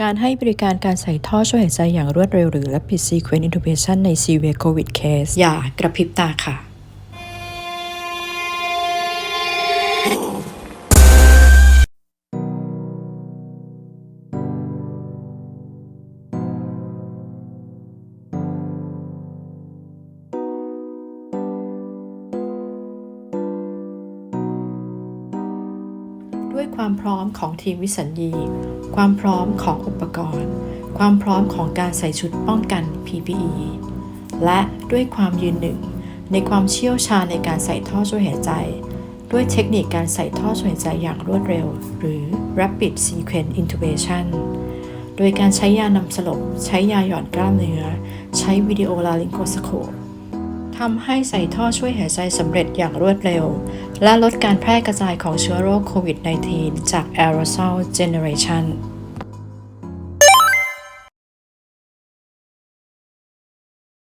การให้บริการการใส่ท่อช่วยหายใจอย่างรวดเร็วหรือ Rapid Sequence Intubation ใน Severe COVID Case อย่ากระพริบตาค่ะ ด้วยความพร้อมของทีมวิสัญญี ความพร้อมของอุปกรณ์ ความพร้อมของการใส่ชุดป้องกัน PPE และด้วยความยืนหนึ่ง ในความเชี่ยวชาญในการใส่ท่อช่วยหายใจ ด้วยเทคนิคการใส่ท่อช่วยหายใจอย่างรวดเร็ว หรือ Rapid Sequence Intubation โดยการใช้ยานำสลบ ใช้ยาหย่อนกล้ามเนื้อ ใช้วิดีโอลาริงโกสโคป ทำให้ใส่ท่อช่วยหายใจสำเร็จอย่างรวดเร็ว และลดการแพร่กระจายของเชื้อโรคโควิด -19 จาก aerosol generation